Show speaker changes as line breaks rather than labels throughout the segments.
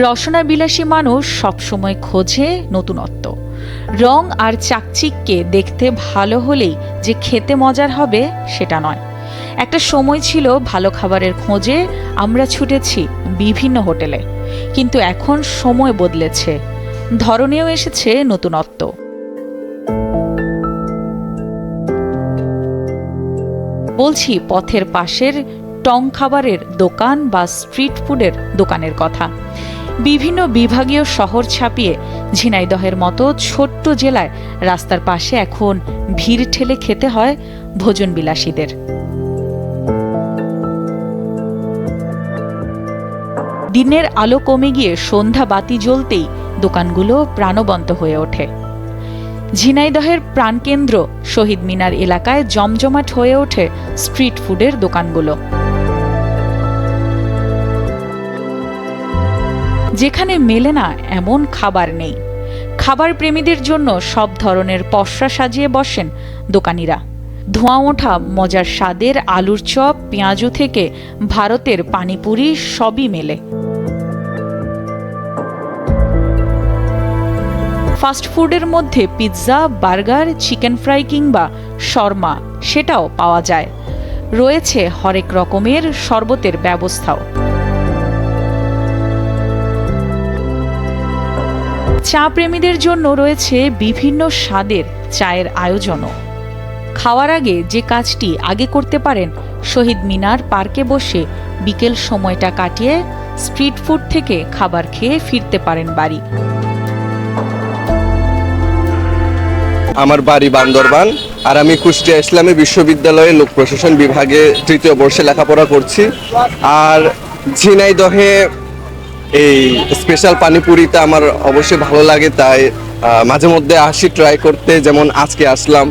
রসনা বিলাসী মানুষ সবসময় খোঁজে নতুনত্ব। রং আর চাকচিককে দেখতে ভালো হলেই যে খেতে মজার হবে সেটা নয়। একটা সময় ছিল ভালো খাবারের খোঁজে আমরা ছুটেছি বিভিন্ন হোটেলে। কিন্তু এখন সময় বদলেছে, ধরনেও এসেছে নতুনত্ব। বলছি পথের পাশের টং খাবারের দোকান বা স্ট্রিট ফুডের দোকানের কথা। বিভিন্ন বিভাগীয় শহর ছাপিয়ে ঝিনাইদহের মতো ছোট্ট জেলায় রাস্তার পাশে এখন ভিড় ঠেলে খেতে হয় ভোজন বিলাসীদের দিনের আলো কমে গিয়ে সন্ধ্যা বাতি জ্বলতেই দোকানগুলো প্রাণবন্ত হয়ে ওঠে। ঝিনাইদহের প্রাণকেন্দ্র শহীদ মিনার এলাকায় জমজমাট হয়ে ওঠে স্ট্রিট ফুডের দোকানগুলো। যেখানে মেলে না এমন খাবার নেই। খাবার প্রেমীদের জন্য সব ধরনের পসরা সাজিয়ে বসেন দোকানিরা। ধোঁয়া ওঠা, মজার স্বাদের আলুর চপ, পেঁয়াজু থেকে ভারতের পানিপুরি সবই মেলে। ফাস্টফুডের মধ্যে পিৎজা, বার্গার, চিকেন ফ্রাই কিংবা শর্মা, সেটাও পাওয়া যায়। রয়েছে হরেক রকমের শরবতের ব্যবস্থাও। চা প্রেমীদের জন্য রয়েছে বিভিন্ন স্বাদের চায়ের আয়োজনও। খাওয়ার আগে যে কাজটি আগে করতে পারেন, শহীদ মিনার পার্কে বসে বিকেল সময়টা কাটিয়ে স্ট্রিট ফুড থেকে খাবার খেয়ে ফিরতে পারেন বাড়ি।
আমার বাড়ি বান্দরবান আর আমি কুষ্টিয়া ইসলামী বিশ্ববিদ্যালয়ে লোক প্রশাসন বিভাগে তৃতীয় বর্ষে লেখাপড়া করছি। আর ঝিনাইদহে এই স্পেশাল পানিপুরিটা আমার অবশ্যই ভালো লাগে তাই মাঝে মধ্যে আসি ট্রাই করতে যেমন আজকে আসলাম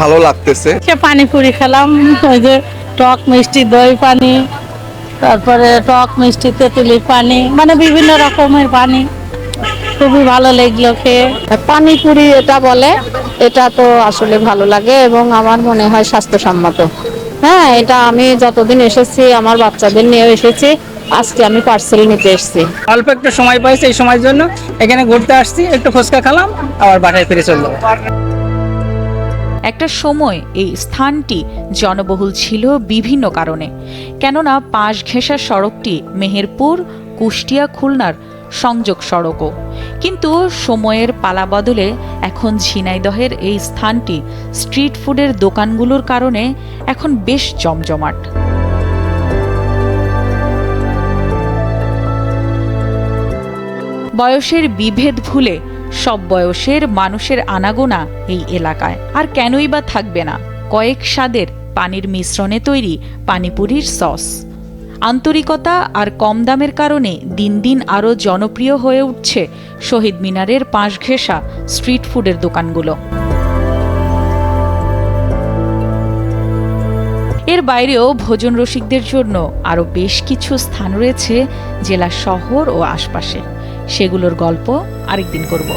ভালো লাগতেছে।
সে পানিপুরি খেলাম ওই যে টক মিষ্টি দই পানি তারপরে টক মিষ্টি তেঁতুলি পানি মানে বিভিন্ন রকমের পানি খুবই ভালো লাগল খেয়ে।
পানিপুরি এটা বলে এটা তো আসলে ভালো লাগে এবং আমার মনে হয় স্বাস্থ্যসম্মত। হ্যাঁ এটা আমি যতদিন এসেছি আমার বাচ্চাদের নিয়ে এসেছি আজকে আমি পার্সেল নিতে এসেছি।
অল্প একটু সময় পাইছি এই সময়ের জন্য। এখানে ঘুরতে আসছি একটু ফুচকা খেলাম আবার বাসায় ফিরে চলল
একটা সময় এই স্থানটি জনবহুল ছিল বিভিন্ন কারণে। কেননা পাশ ঘেঁষা সড়কটি মেহেরপুর কুষ্টিয়া খুলনার সংযোগ সড়কও। কিন্তু সময়ের পালা বদলে এখন ঝিনাইদহের এই স্থানটি স্ট্রিট ফুডের দোকানগুলোর কারণে এখন বেশ জমজমাট। বয়সের বিভেদ ভুলে সব বয়সের মানুষের আনাগোনা এই এলাকায়। আর কেনই বা থাকবে না? কয়েক স্বাদের পানির মিশ্রণে তৈরি পানিপুরির সস। আন্তরিকতা আর কম দামের কারণে দিন দিন আরও জনপ্রিয় হয়ে উঠছে শহীদ মিনারের পাশ ঘেঁষা স্ট্রিট ফুডের দোকানগুলো। এর বাইরেও ভোজন রসিকদের জন্য আরও বেশ কিছু স্থান রয়েছে জেলা শহর ও আশপাশে। সেগুলোর গল্প আরেকদিন করব।